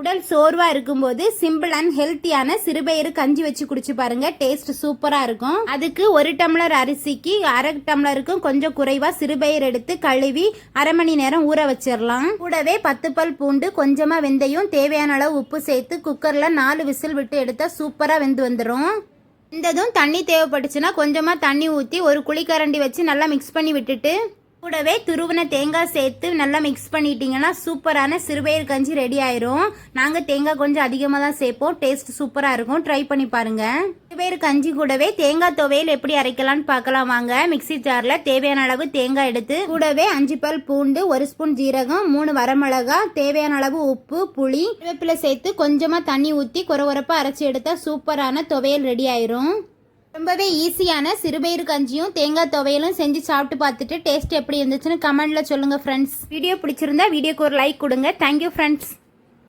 உடல் சோர்வா இருக்கும்போது சிம்பிள் அண்ட் ஹெல்த்தியான சிறுபயிறு கஞ்சி வச்சு குடிச்சு பாருங்க. டேஸ்ட் சூப்பரா இருக்கும். அதுக்கு ஒரு டம்ளர் அரிசிக்கு அரை டம்ளருக்கும் கொஞ்சம் குறைவா சிறுபயிறு எடுத்து கழுவி அரை மணி நேரம் ஊற வச்சிடலாம். கூடவே பத்து பல் பூண்டு கொஞ்சமா வெந்தயம் தேவையான அளவு உப்பு சேர்த்து குக்கர்ல நாலு விசில் விட்டு எடுத்தா சூப்பரா வெந்து வந்துடும் இந்ததும் தண்ணி தேவைப்பட்டுச்சுன்னா கொஞ்சமா தண்ணி ஊற்றி ஒரு குழிக்கரண்டி வச்சு நல்லா மிக்ஸ் பண்ணி விட்டுட்டு கூடவே துருவின தேங்காய் சேர்த்து நல்லா மிக்ஸ் பண்ணிட்டீங்கன்னா சூப்பரான சிறுபயிறு கஞ்சி ரெடி ஆயிரும். நாங்கள் தேங்காய் கொஞ்சம் அதிகமாக தான் சேர்ப்போம். டேஸ்ட் சூப்பராக இருக்கும். ட்ரை பண்ணி பாருங்க. சிறுபயிறு கஞ்சி கூடவே தேங்காய் துவையல் எப்படி அரைக்கலாம்னு பார்க்கலாம் வாங்க. மிக்ஸி ஜாரில் தேவையான அளவு தேங்காய் எடுத்து கூடவே அஞ்சு பல் பூண்டு ஒரு ஸ்பூன் ஜீரகம் மூணு வரமிளகா தேவையான அளவு உப்பு புளி வேப்பிலை சேர்த்து கொஞ்சமாக தண்ணி ஊற்றி குறவரப்பாக அரைச்சி எடுத்தா சூப்பரான துவையல் ரெடி ஆயிரும். ரொம்பவே ஈஸியான சிறுபயிறு கஞ்சியும் தேங்காய் துவையலும் செஞ்சு சாப்பிட்டு பார்த்துட்டு டேஸ்ட் எப்படி இருந்துச்சுன்னு கமெண்ட்டில் சொல்லுங்கள் ஃப்ரெண்ட்ஸ் வீடியோ பிடிச்சிருந்தா வீடியோக்கு ஒரு லைக் கொடுங்க. Thank you friends